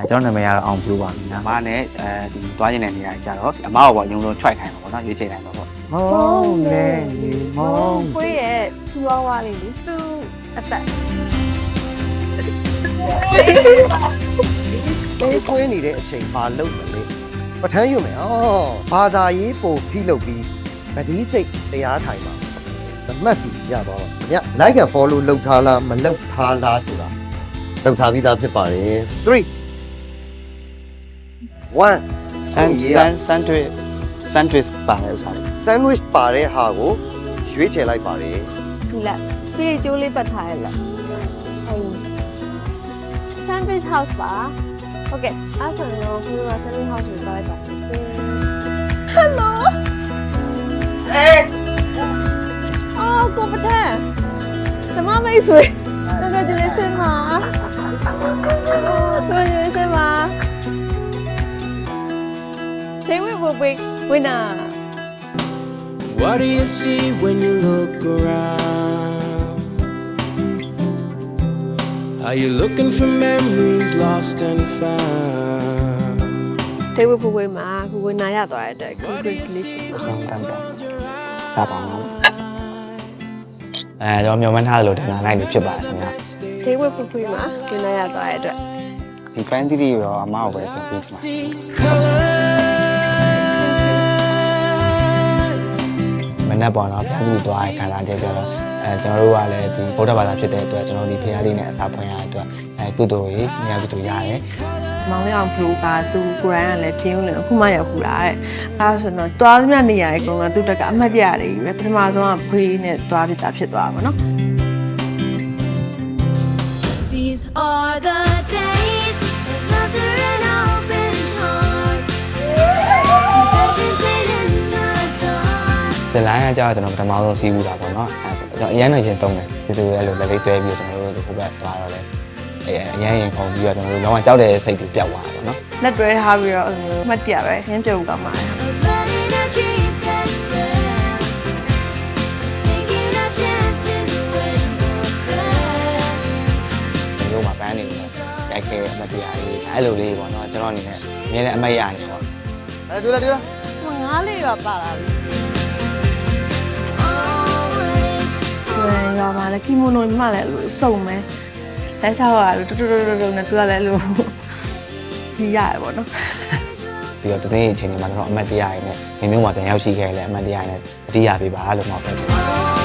အဲကျွန်တော်နာမည်ကတော့အောင်ပြိုးပါခင်ဗျာအမနဲ့အဲဒီသွားကျင်တဲ့နေရာကြီးကြတော့အမကိုပေါ့ရုံလုံး try ခိုင်းပါပေါ့နော်ရွေးချယ်တိုင်းပါပေါ့မုန်းလေမုန်းကိုရဲ့ချီဝါဝါလေးလေသူ့အသက်အဲကွင်းနေတဲ့အချိန်ဘာလုပ်မလဲပထမ်းယူမယ်အော်ဘာသာရေးပုံဖိလုပ်ပြီးဗတိစိတ်တရားထိုင်ပါမတ်စီရပါတော့ည like and follow လုပ်ထားလားမလုပ်ထားလားဆိုတာလုပ်ထားပြီးသားဖြစ်ပါတယ်3 1ဆန်ဆန်ဆန်ထွေဆန်ထွေပါတယ်ဥစားလေး sandwich ပါတဲ့ဟာကိုရွေးချယ်လိုက်ပါတယ်ထူလက်ပြေးကျိုးလေးပတ်ထားရလက်အဲဒီ sandwich house ပါဟုတ်ကဲ့အဲ့ဆိုရင်တော့ခုက sandwich house ကိုသွားလိုက်ပါရှင် Hello အေးအော်ကိုပထန်ဓမ္မမိတ်ဆွေ congratulations ပါ congratulations ပါ They will win winner What do you see when you look around? Are you looking for memories lost and found? ဒေဝဘူဝေးမှာဘူဝေးနာရသွားတဲ့အတွက် congratulations အဆုံးတမ်းတော့စားပါအောင်အဲကျွန်တော်မျှော်မှန်းထားသလိုတင်လာနိုင်ပြီဖြစ်ပါတယ်ခင်ဗျာ ဒေဝဘူဝေးမှာဝင်နာရသွားတဲ့အတွက် ဒီ client တီရောအမကိုပဲပြင်ပေးမှာ See colors. မနေ့ပေါ်တော့ဖျားပြီးသွားတဲ့ခံစားချက်ကြတော့အဲကျွန်တော်တို့ကလည်းဒီဗုဒ္ဓဘာသာဖြစ်တဲ့အတွက်ကျွန်တော်ဒီဖျားလေးနဲ့အစာဖွင့်ရတဲ့အတွက်အဲကုသိုလ်ကြီးနေရာကုသိုလ်ရတယ်မောင်လေးအောင်ဖလိုကသူကိုရန်ကလည်းပြင်းဦးလေအခုမှရောက်ခူတာတဲ့အဲဒါဆိုတော့တွားသမျှနေရာတွေကုန်တော့သူတက်ကအမှတ်တရတွေကြီးပဲပထမဆုံးကဖွေးနဲ့တွားပြတာဖြစ်သွားမှာနော် These are the days ဇလိုင်းကကြာတော့ကျွန်တော်ပထမဆုံးစီးဘူးတာပေါ့နော်အဲကျွန်တော်အရန်တော့ရင်တုံးတယ်ဒီလိုလည်းလက်လေးတွဲပြီးကျွန်တော်တို့ဟိုဘက်သွားတော့လေအဲအရန်ရင်ခုံပြီးတော့ကျွန်တော်တို့လောကကြောက်တဲ့စိတ်တွေပြတ်သွားတာပေါ့နော်လက်တွဲထားပြီးတော့အဲ့လိုမျိုးအမှတ်တရပဲခင်းပြုတ်ကောင်းပါလေ Of letting our dreams set sail. Taking our chances when we're fair. ကျွန်တော်တို့မှာပန်းနေတယ်ရိုက်ခဲအမတ်တရားကြီးအဲ့လိုလေးပေါ့နော်ကျွန်တော်အနေနဲ့အမြဲတမ်းအမတ်ရနေပေါ့အဲတွေ့လားတွေ့လားငါးလေးပါပါလာပြီ ရွာမှာလည်းကီမိုနိုမှလည်းအဲ့လိုစုံမဲလက်ချောက်ကလို့တူတူတူတူနဲ့သူကလည်းအဲ့လိုကြီးရတယ်ပေါ့နော်ပြီးတော့တနေ့အချိန်ချိန်မှာတော့အမတ်တရားရည်နဲ့မြမျိုးမှာပြန်ရောက်ရှိခဲ့လဲအမတ်တရားရည်နဲ့တတိယပေးပါလို့မှပြောချင်ပါတယ်